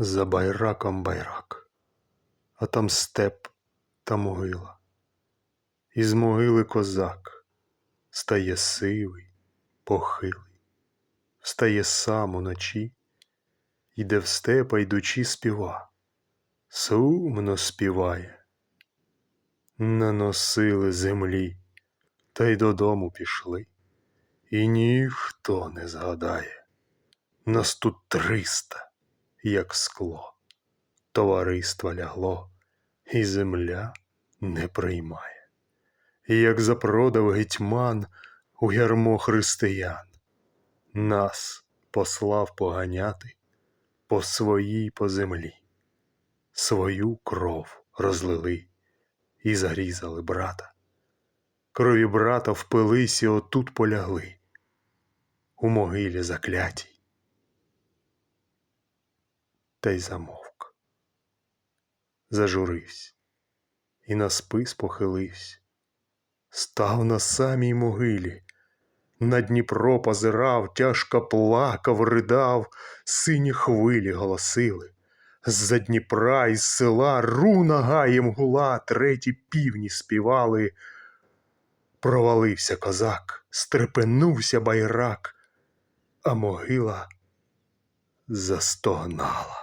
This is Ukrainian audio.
За байраком байрак, а там степ та могила. Із могили козак стає сивий, похилий, встає сам уночі, йде в степа йдучи співа, сумно співає. Наносили землі, та й додому пішли, і ніхто не згадає. Нас тут триста, як скло, товариство лягло, і земля не приймає. Як запродав гетьман у ярмо християн, нас послав поганяти по своїй по землі, свою кров розлили і зарізали брата. Крові брата впились і отут полягли, у могилі заклятій. Та й замовк. Зажурився і на спис похилився. Став на самій могилі, на Дніпро позирав, тяжко плакав, ридав, сині хвилі голосили. З-за Дніпра із села руна гаєм гула, треті півні співали. Провалився козак, стрепенувся байрак, а могила застогнала.